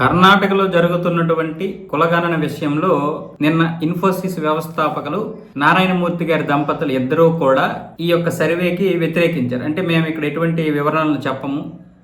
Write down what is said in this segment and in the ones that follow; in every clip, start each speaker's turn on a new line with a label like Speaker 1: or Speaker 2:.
Speaker 1: కర్ణాటకలో జరుగుతున్నటువంటి కులగణన విషయంలో నిన్న ఇన్ఫోసిస్ వ్యవస్థాపకులు నారాయణమూర్తి గారి దంపతులు ఇద్దరూ కూడా ఈ యొక్క సర్వేకి వ్యతిరేకించారు. అంటే మేము ఇక్కడ ఎటువంటి వివరాలను చెప్పము.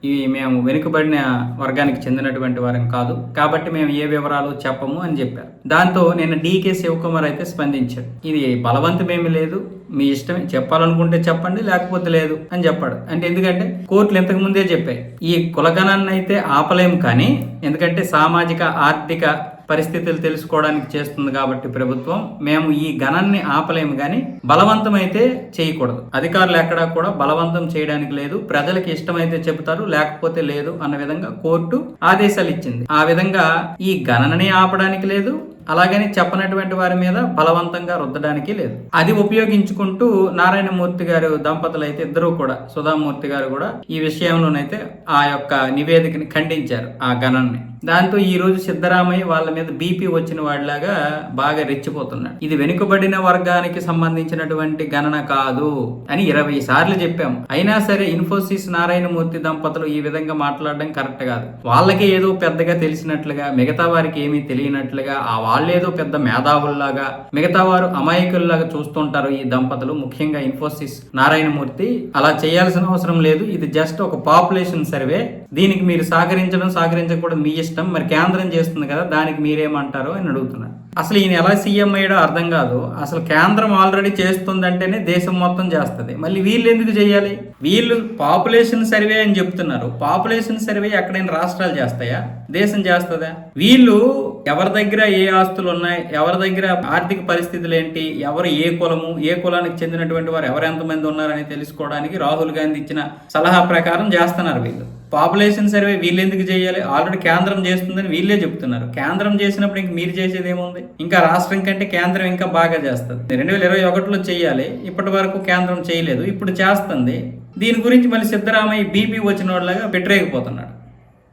Speaker 1: ఇవి మేము వెనుకబడిన వర్గానికి చెందినటువంటి వారం కాదు. కాబట్టి మేము ఏ వివరాలు చెప్పము అని చెప్పారు. దాంతో నిన్న డీకే శివకుమార్ అయితే స్పందించాడు ఇది బలవంతమేమి లేదు. మీ ఇష్టమే. చెప్పాలనుకుంటే చెప్పండి లేకపోతే లేదు అని చెప్పాడు. అంటే ఎందుకంటే కోర్టులు ఇంతకు ముందే చెప్పాయి. ఈ కులగణాన్ని అయితే ఆపలేము కానీ ఎందుకంటే సామాజిక ఆర్థిక పరిస్థితులు తెలుసుకోవడానికి చేస్తుంది కాబట్టి ప్రభుత్వం మేము ఈ గణాన్ని ఆపలేము కానీ బలవంతమైతే చేయకూడదు. అధికారులు ఎక్కడా కూడా బలవంతం చేయడానికి లేదు. ప్రజలకు ఇష్టమైతే చెబుతారు లేకపోతే లేదు అన్న విధంగా కోర్టు ఆదేశాలు ఇచ్చింది. ఆ విధంగా ఈ గణనని ఆపడానికి లేదు అలాగని చెప్పనటువంటి వారి మీద బలవంతంగా రుద్దడానికి లేదు. అది ఉపయోగించుకుంటూ నారాయణమూర్తి గారు దంపతులు అయితే ఇద్దరూ కూడా సుధామూర్తి గారు కూడా ఈ విషయంలోనైతే ఆ యొక్క నివేదికని ఖండించారు ఆ గణాన్ని. దాంతో ఈ రోజు సిద్ధరామయ్య వాళ్ళ మీద బీపీ వచ్చిన వాడిలాగా బాగా రెచ్చిపోతున్నాడు. ఇది వెనుకబడిన వర్గానికి సంబంధించినటువంటి గణన కాదు అని ఇరవై సార్లు చెప్పాము. అయినా సరే ఇన్ఫోసిస్ నారాయణమూర్తి దంపతులు ఈ విధంగా మాట్లాడడం కరెక్ట్ కాదు. వాళ్ళకి ఏదో పెద్దగా తెలిసినట్లుగా మిగతా వారికి ఏమీ తెలియనట్లుగా ఆ వాళ్ళేదో పెద్ద మేధావుల్లాగా మిగతా వారు అమాయకుల్లాగా చూస్తుంటారు ఈ దంపతులు. ముఖ్యంగా ఇన్ఫోసిస్ నారాయణమూర్తి. అలా చేయాల్సిన అవసరం లేదు. ఇది జస్ట్ ఒక పాపులేషన్ సర్వే దీనికి మీరు సహకరించడం సహకరించకపోవడం మీ ఇష్టం. మరి కేంద్రం చేస్తుంది కదా దానికి మీరేమంటారు అని అడుగుతున్నారు. అసలు ఈయన ఎలా సీఎం అయ్యాడో అర్థం కాదు. అసలు కేంద్రం ఆల్రెడీ చేస్తుందంటేనే దేశం మొత్తం చేస్తుంది. మళ్ళీ వీళ్ళు ఎందుకు చేయాలి? వీళ్ళు పాపులేషన్ సర్వే అని చెప్తున్నారు. పాపులేషన్ సర్వే ఎక్కడైనా రాష్ట్రాలు చేస్తాయా? దేశం చేస్తుందా? వీళ్ళు ఎవరి దగ్గర ఏ ఆస్తులు ఉన్నాయి? ఎవరి దగ్గర ఆర్థిక పరిస్థితులు ఏంటి? ఎవరు ఏ కులము? ఏ కులానికి చెందినటువంటి వారు? ఎవరు ఎంతమంది ఉన్నారని తెలుసుకోవడానికి రాహుల్ గాంధీ ఇచ్చిన సలహా ప్రకారం చేస్తున్నారు వీళ్ళు. పాపులేషన్ సర్వే వీళ్ళు ఎందుకు చేయాలి? ఆల్రెడీ కేంద్రం చేస్తుందని వీళ్ళే చెప్తున్నారు. కేంద్రం చేసినప్పుడు ఇంక మీరు చేసేది ఏముంది? ఇంకా రాష్ట్రం కంటే కేంద్రం ఇంకా బాగా చేస్తుంది. రెండు వేల ఇరవై ఒకటిలో చేయాలి. ఇప్పటి వరకు కేంద్రం చేయలేదు. ఇప్పుడు చేస్తుంది. దీని గురించి మళ్ళీ సిద్ధరామయ్య బీపీ వచ్చిన వాళ్ళగా పెట్టరేకపోతున్నాడు